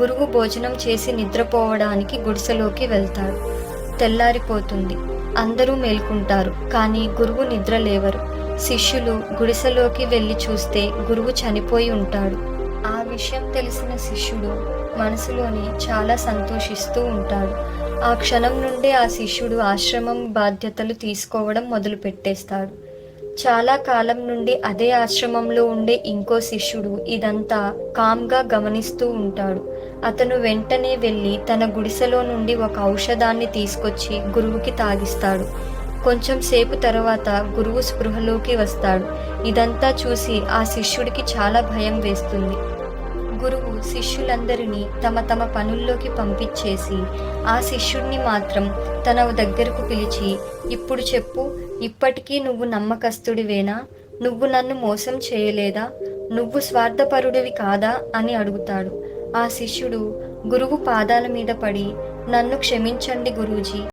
గురువు భోజనం చేసి నిద్రపోవడానికి గుడిసెలోకి వెళ్తాడు. తెల్లారిపోతుంది. అందరూ మేల్కుంటారు. కానీ గురువు నిద్ర లేవరు. శిష్యులు గుడిసెలోకి వెళ్ళి చూస్తే గురువు చనిపోయి ఉంటాడు. ఆ విషయం తెలిసిన శిష్యుడు మనసులోనే చాలా సంతోషిస్తూ ఉంటాడు. ఆ క్షణం నుండే ఆ శిష్యుడు ఆశ్రమం బాధ్యతలు తీసుకోవడం మొదలు పెట్టేస్తాడు చాలా కాలం నుండి అదే ఆశ్రమంలో ఉండే ఇంకో శిష్యుడు ఇదంతా కామ్గా గమనిస్తూ ఉంటాడు. అతను వెంటనే వెళ్ళి తన గుడిసెలో నుండి ఒక ఔషధాన్ని తీసుకొచ్చి గురువుకి తాగిస్తాడు. కొంచెం సేపు తర్వాత గురువు స్పృహలోకి వస్తాడు. ఇదంతా చూసి ఆ శిష్యుడికి చాలా భయం వేస్తుంది. గురువు శిష్యులందరినీ తమ తమ పనుల్లోకి పంపించేసి ఆ శిష్యుడిని మాత్రం తన దగ్గరకు పిలిచి ఇప్పుడు చెప్పు ఇప్పటికీ నువ్వు నమ్మకస్తుడివేనా? నువ్వు నన్ను మోసం చేయలేదా? నువ్వు స్వార్థపరుడివి కాదా? అని అడుగుతాడు. ఆ శిష్యుడు గురువు పాదాల మీద పడి నన్ను క్షమించండి గురూజీ.